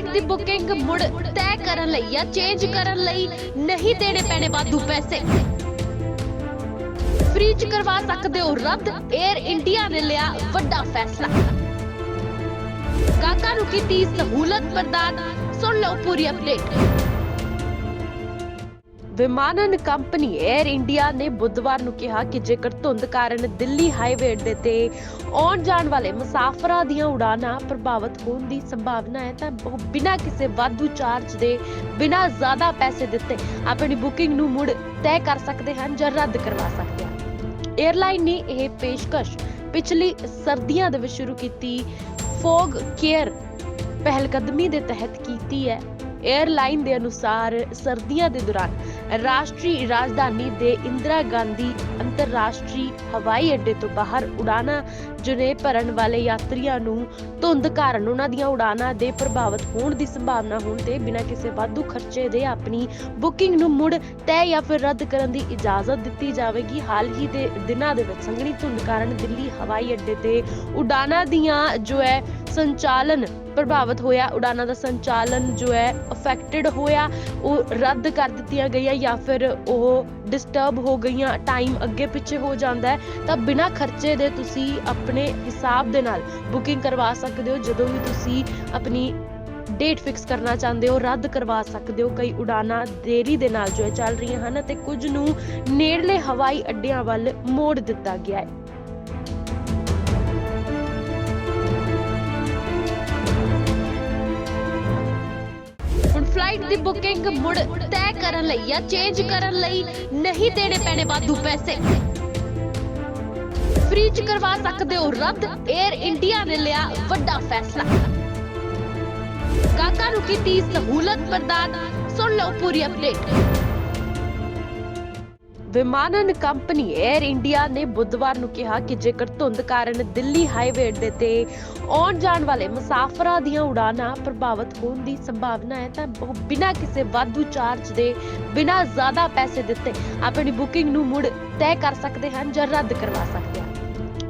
Flight ਦੀ booking ਮੁੜ ਤੈਅ ਕਰਨ ਲਈ ਜਾਂ ਚੇਂਜ ਕਰਨ ਲਈ ਨਹੀਂ ਦੇਣੇ ਪੈਣੇ ਵਾਧੂ ਪੈਸੇ। ਫ੍ਰੀ ਚ ਕਰਵਾ ਸਕਦੇ ਹੋ ਰੱਦ 에ਅਰ ਇੰਡੀਆ ਨੇ ਲਿਆ ਵੱਡਾ ਫੈਸਲਾ। ਗਾਹਕਾਂ ਨੂੰ ਕੀਤੀ ਸਹੂਲਤ ਪ੍ਰਦਾਨ, ਸੁਣ ਲਓ ਪੂਰੀ ਅਪਡੇਟ ਵਿਮਾਨਨ ਕੰਪਨੀ 에ਅਰ ਇੰਡੀਆ ਨੇ ਬੁੱਧਵਾਰ ਨੂੰ ਕਿਹਾ ਕਿ ਜੇਕਰ ਧੁੰਦ ਕਾਰਨ ਦਿੱਲੀ ਹਾਈਵੇ ਅੱਡੇ ਤੇ ਆਉਣ ਜਾਣ ਵਾਲੇ ਮੁਸਾਫਰਾਂ ਦੀਆਂ ਉਡਾਨਾਂ ਪ੍ਰਭਾਵਿਤ ਹੋਣ ਦੀ ਸੰਭਾਵਨਾ ਹੈ, ਤਾਂ ਬਿਨਾਂ ਕਿਸੇ ਵਾਧੂ ਚਾਰਜ ਦੇ, ਬਿਨਾਂ ਜ਼ਿਆਦਾ ਪੈਸੇ ਦਿੱਤੇ ਆਪਣੀ ਬੁਕਿੰਗ ਨੂੰ ਮੁੜ ਤੈਅ ਕਰ ਸਕਦੇ ਹਨ ਜਾਂ ਰੱਦ ਕਰਵਾ ਸਕਦੇ ਹਨ। 에ਅਰਲਾਈਨ ਨੇ ਇਹ ਪੇਸ਼ਕਸ਼ ਪਿਛਲੀ ਸਰਦੀਆਂ ਦੇ ਵਿੱਚ ਸ਼ੁਰੂ ਕੀਤੀ ਫੋਗ ਕੇਅਰ ਪਹਿਲਕਦਮੀ ਦੇ ਤਹਿਤ ਕੀਤੀ ਹੈ। 에ਅਰਲਾਈਨ ਦੇ ਅਨੁਸਾਰ ਸਰਦੀਆਂ ਦੇ ਦੌਰਾਨ ਰਾਸ਼ਟਰੀ ਰਾਜਧਾਨੀ ਦੇ ਇੰਦਰਾ ਗਾਂਧੀ ਅੰਤਰਰਾਸ਼ਟਰੀ ਹਵਾਈ ਅੱਡੇ ਤੋਂ ਬਾਹਰ ਉਡਾਨਾਂ ਜੁਨੇ ਭਰਨ ਵਾਲੇ ਯਾਤਰੀਆਂ ਨੂੰ ਧੁੰਦ ਕਾਰਨ ਉਹਨਾਂ ਦੀਆਂ ਉਡਾਨਾਂ ਦੇ ਪ੍ਰਭਾਵਿਤ ਹੋਣ ਦੀ ਸੰਭਾਵਨਾ ਹੋਣ ਤੇ ਬਿਨਾਂ ਕਿਸੇ ਵਾਧੂ ਖਰਚੇ ਦੇ ਆਪਣੀ ਬੁਕਿੰਗ ਨੂੰ ਮੁੜ ਤੈਅ ਜਾਂ ਫਿਰ ਰੱਦ ਕਰਨ ਦੀ ਇਜਾਜ਼ਤ ਦਿੱਤੀ ਜਾਵੇਗੀ। ਹਾਲ ਹੀ ਦੇ ਦਿਨਾਂ ਦੇ ਵਿੱਚ ਸੰਘਣੀ ਧੁੰਦ ਕਾਰਨ ਦਿੱਲੀ ਹਵਾਈ ਅੱਡੇ ਤੇ ਉਡਾਨਾਂ ਦੀਆਂ ਜੋ ਹੈ ਸੰਚਾਲਨ ਪ੍ਰਭਾਵਿਤ ਹੋਇਆ। ਉਡਾਨਾਂ ਦਾ ਸੰਚਾਲਨ ਜੋ ਹੈ ਅਫੈਕਟਡ ਹੋਇਆ। ਉਹ ਰੱਦ ਕਰ ਦਿੱਤੀਆਂ ਗਈਆਂ ਜਾਂ ਫਿਰ ਉਹ ਡਿਸਟਰਬ ਹੋ ਗਈਆਂ। ਟਾਈਮ ਅੱਗੇ ਪਿੱਛੇ ਹੋ ਜਾਂਦਾ ਹੈ। ਤਾਂ ਬਿਨਾਂ ਖਰਚੇ ਦੇ ਤੁਸੀਂ ਆਪਣੇ ਹਿਸਾਬ ਦੇ ਨਾਲ ਬੁਕਿੰਗ ਕਰਵਾ ਸਕਦੇ ਹੋ। ਜਦੋਂ ਵੀ ਤੁਸੀਂ ਆਪਣੀ ਡੇਟ ਫਿਕਸ ਕਰਨਾ ਚਾਹੁੰਦੇ ਹੋ, ਰੱਦ ਕਰਵਾ ਸਕਦੇ ਹੋ। ਕਈ ਉਡਾਨਾਂ ਦੇਰੀ ਦੇ ਨਾਲ ਜੋ ਹੈ ਚੱਲ ਰਹੀਆਂ ਹਨ ਅਤੇ ਕੁਝ ਨੂੰ ਨੇੜਲੇ ਹਵਾਈ ਅੱਡਿਆਂ ਵੱਲ ਮੋੜ ਦਿੱਤਾ ਗਿਆ ਹੈ। ਫਲਾਈਟ ਦੀ ਬੁਕਿੰਗ ਮੁੜ ਤੈਅ ਕਰਨ ਲਈ ਜਾਂ ਚੇਂਜ ਕਰਨ ਲਈ ਨਹੀਂ ਦੇਣੇ ਪੈਣੇ ਵਾਧੂ ਪੈਸੇ। ਫ੍ਰੀ ਚ ਕਰਵਾ ਸਕਦੇ ਹੋ ਰੱਦ 에ਅਰ ਇੰਡੀਆ ਨੇ ਲਿਆ ਵੱਡਾ ਫੈਸਲਾ। ਗਾਹਕਾਂ ਨੂੰ ਕੀਤੀ ਸਹੂਲਤ ਪ੍ਰਦਾਨ, ਸੁਣ ਲਓ ਪੂਰੀ ਅਪਡੇਟ ਵਿਮਾਨਨ ਕੰਪਨੀ 에ਅਰ ਇੰਡੀਆ ਨੇ ਬੁੱਧਵਾਰ ਨੂੰ ਕਿਹਾ ਕਿ ਜੇਕਰ ਧੁੰਦ ਕਾਰਨ ਦਿੱਲੀ ਹਾਈਵੇ ਦੇ ਤੇ ਆਉਣ ਜਾਣ ਵਾਲੇ ਮੁਸਾਫਰਾਂ ਦੀਆਂ ਉਡਾਨਾਂ ਪ੍ਰਭਾਵਿਤ ਹੋਣ ਦੀ ਸੰਭਾਵਨਾ ਹੈ, ਤਾਂ ਉਹ ਬਿਨਾਂ ਕਿਸੇ ਵਾਧੂ ਚਾਰਜ ਦੇ ਬਿਨਾਂ ਜ਼ਿਆਦਾ ਪੈਸੇ ਦਿੱਤੇ ਆਪਣੀ ਬੁਕਿੰਗ ਨੂੰ ਮੁੜ ਤੈਅ ਕਰ ਸਕਦੇ ਹਨ ਜਾਂ ਰੱਦ ਕਰਵਾ ਸਕਦੇ ਹਨ।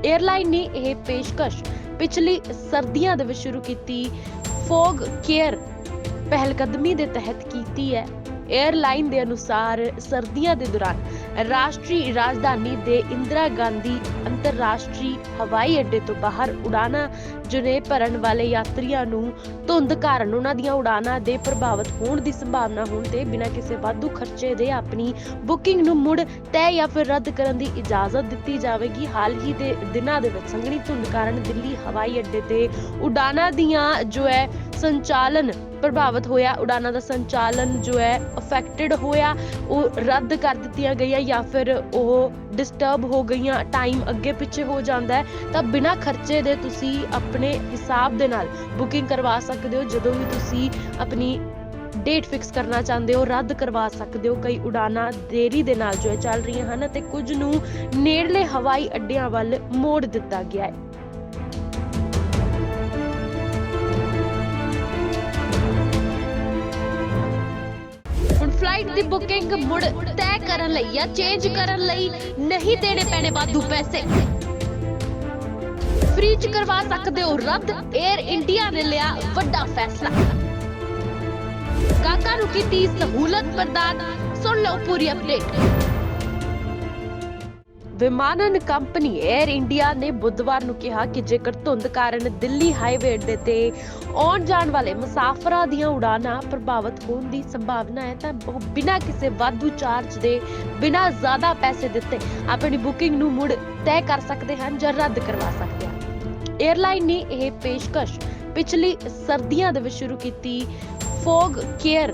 에ਅਰਲਾਈਨ ਨੇ ਇਹ ਪੇਸ਼ਕਸ਼ ਪਿਛਲੀ ਸਰਦੀਆਂ ਦੇ ਵਿੱਚ ਸ਼ੁਰੂ ਕੀਤੀ ਫੋਗ ਕੇਅਰ ਪਹਿਲਕਦਮੀ ਦੇ ਤਹਿਤ ਕੀਤੀ ਹੈ। 에ਅਰਲਾਈਨ ਦੇ ਅਨੁਸਾਰ ਸਰਦੀਆਂ ਦੇ ਦੌਰਾਨ ਰਾਸ਼ਟਰੀ ਰਾਜਧਾਨੀ ਦੇ ਇੰਦਰਾ ਗਾਂਧੀ ਅੰਤਰਰਾਸ਼ਟਰੀ ਹਵਾਈ ਅੱਡੇ ਤੋਂ ਬਾਹਰ ਉਡਾਨਾਂ ਜੁਨੇ ਭਰਨ ਵਾਲੇ ਯਾਤਰੀਆਂ ਨੂੰ ਧੁੰਦ ਕਾਰਨ ਉਹਨਾਂ ਦੀਆਂ ਉਡਾਨਾਂ ਦੇ ਪ੍ਰਭਾਵਿਤ ਹੋਣ ਦੀ ਸੰਭਾਵਨਾ ਹੋਣ ਤੇ ਬਿਨਾਂ ਕਿਸੇ ਵਾਧੂ ਖਰਚੇ ਦੇ ਆਪਣੀ ਬੁਕਿੰਗ ਨੂੰ ਮੁੜ ਤੈਅ ਜਾਂ ਫਿਰ ਰੱਦ ਕਰਨ ਦੀ ਇਜਾਜ਼ਤ ਦਿੱਤੀ ਜਾਵੇਗੀ। ਹਾਲ ਹੀ ਦੇ ਦਿਨਾਂ ਦੇ ਵਿੱਚ ਸੰਘਣੀ ਧੁੰਦ ਕਾਰਨ ਦਿੱਲੀ ਹਵਾਈ ਅੱਡੇ ਤੇ ਉਡਾਨਾਂ ਦੀਆਂ ਜੋ ਹੈ ਸੰਚਾਲਨ ਪ੍ਰਭਾਵਿਤ ਹੋਇਆ ਉਡਾਨਾਂ ਦਾ ਸੰਚਾਲਨ ਜੋ ਹੈ ਅਫੈਕਟਡ ਹੋਇਆ, ਉਹ ਰੱਦ ਕਰ ਦਿੱਤੀਆਂ ਗਈਆਂ ਜਾਂ ਫਿਰ ਉਹ ਡਿਸਟਰਬ ਹੋ ਗਈਆਂ ਟਾਈਮ ਅੱਗੇ ਪਿੱਛੇ ਹੋ ਜਾਂਦਾ ਹੈ, ਤਾਂ ਬਿਨਾਂ ਖਰਚੇ ਦੇ ਤੁਸੀਂ ਆਪਣੇ ਹਿਸਾਬ ਦੇ ਨਾਲ ਬੁਕਿੰਗ ਕਰਵਾ ਸਕਦੇ ਹੋ, ਜਦੋਂ ਵੀ ਤੁਸੀਂ ਆਪਣੀ ਡੇਟ ਫਿਕਸ ਕਰਨਾ ਚਾਹੁੰਦੇ ਹੋ, ਰੱਦ ਕਰਵਾ ਸਕਦੇ ਹੋ, ਕਈ ਉਡਾਨਾਂ ਦੇਰੀ ਦੇ ਨਾਲ ਜੋ ਹੈ ਚੱਲ ਰਹੀਆਂ ਹਨ ਅਤੇ ਕੁਝ ਨੂੰ ਨੇੜਲੇ ਹਵਾਈ ਅੱਡਿਆਂ ਵੱਲ ਮੋੜ ਦਿੱਤਾ ਗਿਆ ਹੈ। ਦੀ ਬੁਕਿੰਗ ਮੁੜ ਤੈਅ ਕਰਨ ਲਈ ਜਾਂ ਚੇਂਜ ਕਰਨ ਲਈ ਨਹੀਂ ਦੇਣੇ ਪੈਣੇ ਵਾਧੂ ਪੈਸੇ। ਫ੍ਰੀ ਚ ਕਰਵਾ ਸਕਦੇ ਹੋ ਰੱਦ 에ਅਰ ਇੰਡੀਆ ਨੇ ਲਿਆ ਵੱਡਾ ਫੈਸਲਾ। ਗਾਹਕਾਂ ਨੂੰ ਕੀਤੀ ਸਹੂਲਤ ਪ੍ਰਦਾਨ, ਸੁਣ ਲਓ ਪੂਰੀ ਅਪਡੇਟ ਵਿਮਾਨਨ ਕੰਪਨੀ 에ਅਰ ਇੰਡੀਆ ਨੇ ਬੁੱਧਵਾਰ ਨੂੰ ਕਿਹਾ ਕਿ ਜੇਕਰ ਧੁੰਦ ਕਾਰਨ ਦਿੱਲੀ ਹਾਈਵੇ ਅੱਡੇ ਤੇ ਆਉਣ ਜਾਣ ਵਾਲੇ ਮੁਸਾਫਰਾਂ ਦੀਆਂ ਉਡਾਨਾਂ ਪ੍ਰਭਾਵਿਤ ਹੋਣ ਦੀ ਸੰਭਾਵਨਾ ਹੈ, ਤਾਂ ਉਹ ਬਿਨਾਂ ਕਿਸੇ ਵਾਧੂ ਚਾਰਜ ਦੇ ਬਿਨਾਂ ਜ਼ਿਆਦਾ ਪੈਸੇ ਦਿੱਤੇ ਆਪਣੀ ਬੁਕਿੰਗ ਨੂੰ ਮੁੜ ਤੈਅ ਕਰ ਸਕਦੇ ਹਨ ਜਾਂ ਰੱਦ ਕਰਵਾ ਸਕਦੇ ਹਨ। 에ਅਰਲਾਈਨ ਨੇ ਇਹ ਪੇਸ਼ਕਸ਼ ਪਿਛਲੀ ਸਰਦੀਆਂ ਦੇ ਵਿੱਚ ਸ਼ੁਰੂ ਕੀਤੀ ਫੋਗ ਕੇਅਰ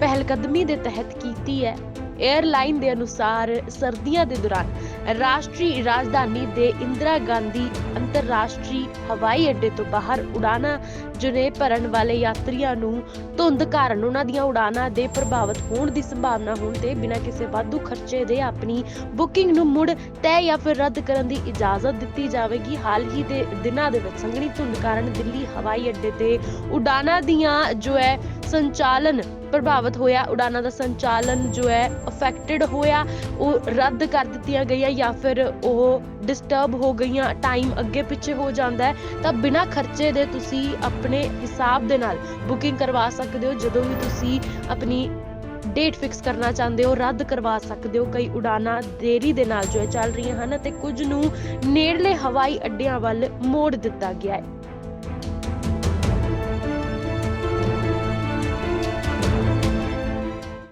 ਪਹਿਲਕਦਮੀ ਦੇ ਤਹਿਤ ਕੀਤੀ ਹੈ। 에ਅਰਲਾਈਨ ਦੇ ਅਨੁਸਾਰ ਸਰਦੀਆਂ ਦੇ ਦੌਰਾਨ ਰਾਸ਼ਟਰੀ ਰਾਜਧਾਨੀ ਦੇ ਇੰਦਰਾ ਗਾਂਧੀ ਅੰਤਰਰਾਸ਼ਟਰੀ ਹਵਾਈ ਅੱਡੇ ਤੋਂ ਬਾਹਰ ਉਡਾਨਾਂ ਜੁਨੇ ਭਰਨ ਵਾਲੇ ਯਾਤਰੀਆਂ ਨੂੰ ਧੁੰਦ ਕਾਰਨ ਉਹਨਾਂ ਦੀਆਂ ਉਡਾਨਾਂ ਦੇ ਪ੍ਰਭਾਵਿਤ ਹੋਣ ਦੀ ਸੰਭਾਵਨਾ ਹੋਣ ਤੇ ਬਿਨਾਂ ਕਿਸੇ ਵਾਧੂ ਖਰਚੇ ਦੇ ਆਪਣੀ ਬੁਕਿੰਗ ਨੂੰ ਮੁੜ ਤੈਅ ਜਾਂ ਫਿਰ ਰੱਦ ਕਰਨ ਦੀ ਇਜਾਜ਼ਤ ਦਿੱਤੀ ਜਾਵੇਗੀ। ਹਾਲ ਹੀ ਦੇ ਦਿਨਾਂ ਦੇ ਵਿੱਚ ਸੰਘਣੀ ਧੁੰਦ ਕਾਰਨ ਦਿੱਲੀ ਹਵਾਈ ਅੱਡੇ ਤੇ ਉਡਾਨਾਂ ਦੀਆਂ ਜੋ ਹੈ ਸੰਚਾਲਨ ਪ੍ਰਭਾਵਿਤ ਹੋਇਆ। ਉਡਾਨਾਂ ਦਾ ਸੰਚਾਲਨ ਜੋ ਹੈ ਅਫੈਕਟਡ ਹੋਇਆ। ਉਹ ਰੱਦ ਕਰ ਦਿੱਤੀਆਂ ਗਈਆਂ ਜਾਂ ਫਿਰ ਉਹ ਡਿਸਟਰਬ ਹੋ ਗਈਆਂ। ਟਾਈਮ ਅੱਗੇ ਪਿੱਛੇ ਹੋ ਜਾਂਦਾ ਹੈ। ਤਾਂ ਬਿਨਾਂ ਖਰਚੇ ਦੇ ਤੁਸੀਂ ਆਪਣੇ ਹਿਸਾਬ ਦੇ ਨਾਲ ਬੁਕਿੰਗ ਕਰਵਾ ਸਕਦੇ ਹੋ। ਜਦੋਂ ਵੀ ਤੁਸੀਂ ਆਪਣੀ ਡੇਟ ਫਿਕਸ ਕਰਨਾ ਚਾਹੁੰਦੇ ਹੋ, ਰੱਦ ਕਰਵਾ ਸਕਦੇ ਹੋ। ਕਈ ਉਡਾਨਾਂ ਦੇਰੀ ਦੇ ਨਾਲ ਜੋ ਹੈ ਚੱਲ ਰਹੀਆਂ ਹਨ ਅਤੇ ਕੁਝ ਨੂੰ ਨੇੜਲੇ ਹਵਾਈ ਅੱਡਿਆਂ ਵੱਲ ਮੋੜ ਦਿੱਤਾ ਗਿਆ ਹੈ।